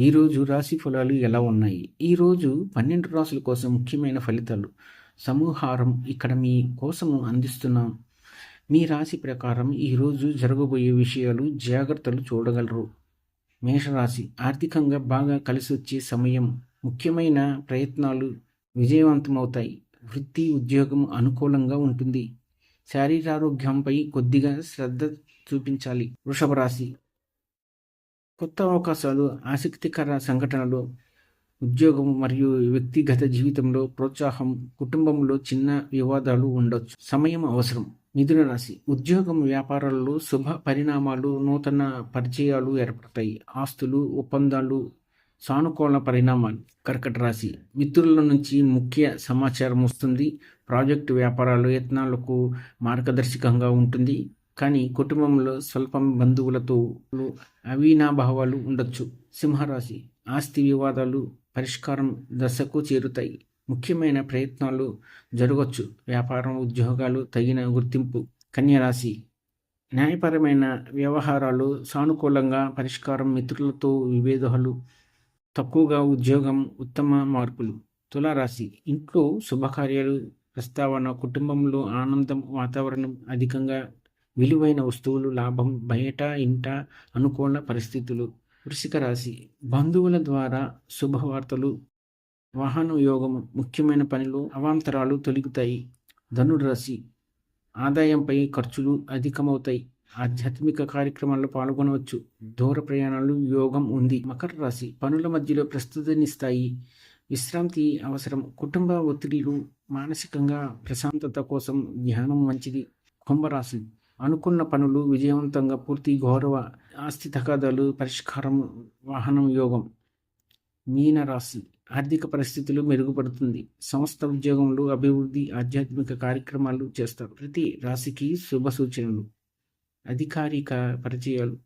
ఈరోజు రాశి ఫలాలు ఎలా ఉన్నాయి? ఈరోజు పన్నెండు రాసుల కోసం ముఖ్యమైన ఫలితాలు. సమూహారం ఇక్కడ మీ కోసము అందిస్తున్నాం. మీ రాశి ప్రకారం ఈరోజు జరగబోయే విషయాలు జాగ్రత్తలు చూడగలరు. మేషరాశి ఆర్థికంగా బాగా కలిసి వచ్చే సమయం. ముఖ్యమైన ప్రయత్నాలు విజయవంతమవుతాయి. వృత్తి ఉద్యోగం అనుకూలంగా ఉంటుంది. శారీరారోగ్యంపై కొద్దిగా శ్రద్ధ చూపించాలి. వృషభ రాశి కొత్త అవకాశాలు ఆసక్తికర సంఘటనలు ఉద్యోగం మరియు వ్యక్తిగత జీవితంలో ప్రోత్సాహం కుటుంబంలో చిన్న వివాదాలు ఉండొచ్చు. సమయం అవసరం. మిథున రాశి. ఉద్యోగం వ్యాపారాల్లో శుభ పరిణామాలు నూతన పరిచయాలు ఏర్పడతాయి. ఆస్తులు ఒప్పందాలు సానుకూల పరిణామాలు. కర్కట రాశి. మిత్రుల నుంచి ముఖ్య సమాచారం వస్తుంది. ప్రాజెక్టు వ్యాపారాలు యత్నాలకు మార్గదర్శకంగా ఉంటుంది. కానీ కుటుంబంలో స్వల్పం బంధువులతో అవినాభావాలు ఉండొచ్చు. సింహరాశి ఆస్తి వివాదాలు పరిష్కారం దశకు చేరుతాయి. ముఖ్యమైన ప్రయత్నాలు జరగవచ్చు వ్యాపారం ఉద్యోగాలు తగిన గుర్తింపు. కన్యరాశి న్యాయపరమైన వ్యవహారాలు సానుకూలంగా పరిష్కారం మిత్రులతో విభేదాలు తక్కువగా ఉద్యోగం ఉత్తమ మార్పులు. తులారాశి ఇంట్లో శుభకార్యాలు ప్రస్తావన కుటుంబంలో ఆనందం వాతావరణం అధికంగా విలువైన వస్తువులు లాభం బయట ఇంట అనుకూల పరిస్థితులు. వృషిక రాశి. బంధువుల ద్వారా శుభవార్తలు వాహన యోగము ముఖ్యమైన పనులు అవాంతరాలు తొలగుతాయి. ధనుడు రాశి. ఆదాయంపై ఖర్చులు అధికమవుతాయి. ఆధ్యాత్మిక కార్యక్రమాల్లో పాల్గొనవచ్చు. దూర ప్రయాణాలు యోగం ఉంది. మకర రాశి. పనుల మధ్యలో ప్రస్తుతనిస్తాయి. విశ్రాంతి అవసరం. కుటుంబ ఒత్తిడిలు మానసికంగా ప్రశాంతత కోసం ధ్యానం మంచిది. కుంభరాశి. అనుకున్న పనులు విజయవంతంగా పూర్తి గౌరవ ఆస్తి తగాదాలు పరిష్కారం వాహనం యోగం మీనరాశి ఆర్థిక పరిస్థితులు మెరుగుపడుతుంది. సంస్థ ఉద్యోగంలో అభివృద్ధి ఆధ్యాత్మిక కార్యక్రమాలు చేస్తారు. ప్రతి రాశికి శుభ సూచనలు అధికారిక పరిచయాలు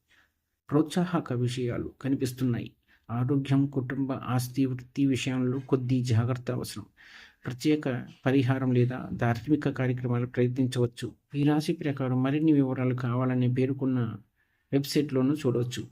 ప్రోత్సాహక విషయాలు కనిపిస్తున్నాయి. ఆరోగ్యం కుటుంబ ఆస్తి వృత్తి విషయంలో కొద్ది జాగ్రత్త అవసరం. ప్రత్యేక పరిహారం లేదా ధార్మిక కార్యక్రమాలు ప్రయత్నించవచ్చు. ఈ రాశి ప్రకారం మరిన్ని వివరాలు కావాలని పేర్కొన్న వెబ్సైట్లోనూ చూడవచ్చు